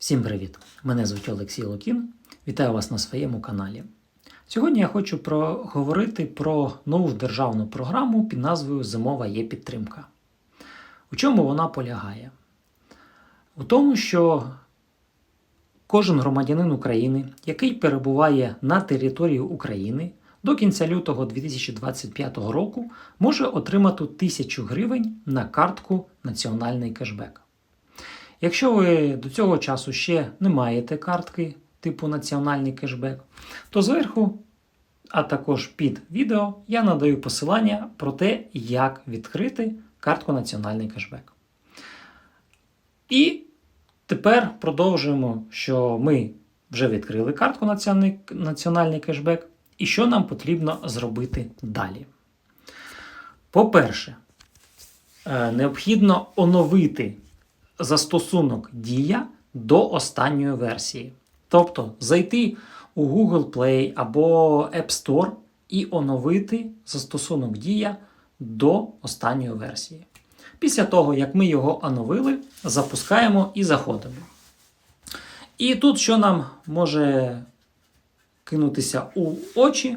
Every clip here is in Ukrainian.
Всім привіт! Мене звуть Олексій Лукін. Вітаю вас на своєму каналі. Сьогодні я хочу проговорити про нову державну програму під назвою Зимова є підтримка. У чому вона полягає? У тому, що кожен громадянин України, який перебуває на території України до кінця лютого 2025 року, може отримати 1000 гривень на картку Національний кешбек. Якщо ви до цього часу ще не маєте картки типу Національний кешбек, то зверху, а також під відео, я надаю посилання про те, як відкрити картку Національний кешбек. І тепер продовжуємо, що ми вже відкрили картку Національний, кешбек, і що нам потрібно зробити далі. По-перше, е, необхідно оновити застосунок Дія до останньої версії. Тобто зайти у Google Play або App Store і оновити застосунок Дія до останньої версії. Pісля того, як ми його оновили, запускаємо і заходимо. І тут, що нам може кинутися у очі,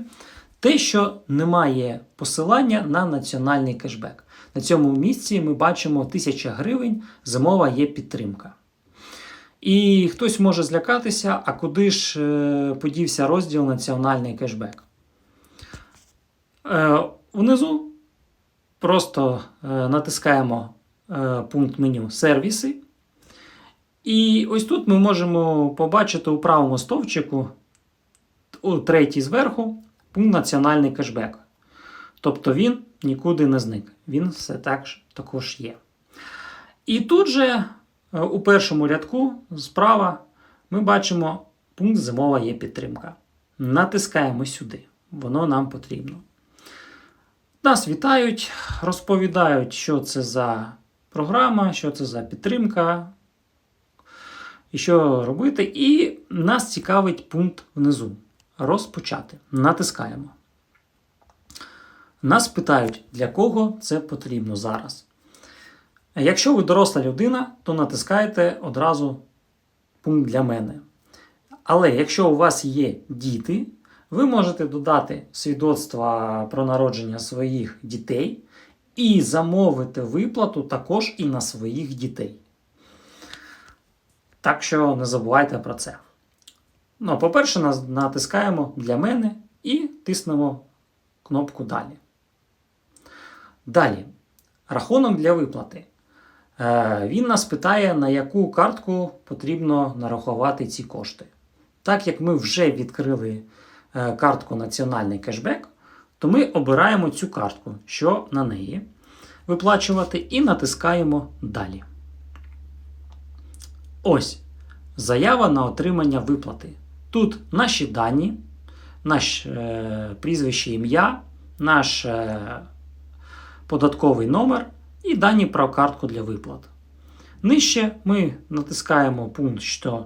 те, що немає посилання на національний кешбек. На цьому місці ми бачимо 1000 гривень, зимова є підтримка. І хтось може злякатися, а куди ж е, подівся розділ Національний кешбек. Е, Внизу просто е, натискаємо пункт меню Сервіси. І ось тут ми можемо побачити у правому стовпчику, у третій зверху, пункт Національний кешбек. Тобто він нікуди не зник. Він все так також є. І тут же е, у першому рядку справа ми бачимо пункт Зимова є підтримка. Натискаємо сюди. Воно нам потрібно. Нас вітають, розповідають, що це за програма, що це за підтримка, і що робити. І нас цікавить пункт внизу. Розпочати. Натискаємо. Нас питають, для кого це потрібно зараз. Якщо ви доросла людина, то натискаєте одразу пункт для мене. Але якщо у вас є діти, ви можете додати свідоцтва про народження своїх дітей і замовити виплату також і на своїх дітей. Так що не забувайте про це. Ну, по-перше, натискаємо для мене і тиснемо кнопку Далі. Далі, рахунок для виплати. Е, Він нас питає, на яку картку потрібно нарахувати ці кошти. Так як ми вже відкрили е, картку Національний кешбек, то ми обираємо цю картку, що на неї виплачувати, і натискаємо Далі. Ось заява на отримання виплати. Тут наші дані, наш е, прізвище ім'я, наш. Е, податковий номер і дані про картку для виплат. Нижче ми натискаємо пункт, що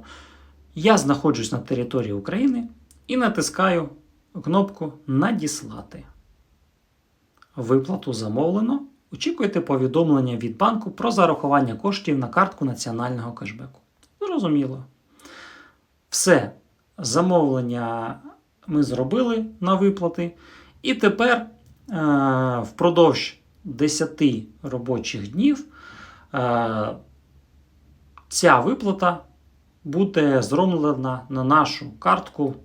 я знаходжусь на території України і натискаю кнопку Надіслати. Виплату замовлено. Очікуйте повідомлення від банку про зарахування коштів на картку національного кешбеку. Зрозуміло. Все. Замовлення ми зробили на виплати. І тепер е, впродовж 10 робочих днів е, ця виплата буде зроблена на нашу картку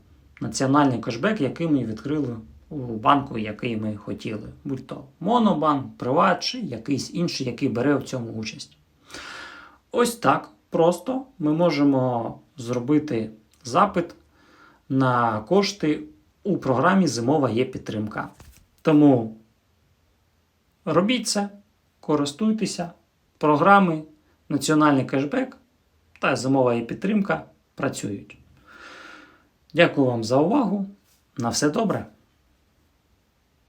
Національний кешбек, який ми відкрили у банку, який ми хотіли. Будь то Монобанк, Приват чи якийсь інший, який бере в цьому участь. Ось так просто ми можемо зробити запит на кошти у програмі Зимова є підтримка. Тому Робіть це, користуйтеся, програми, національний кешбек та зимова і підтримка працюють. Дякую вам за увагу. На все добре!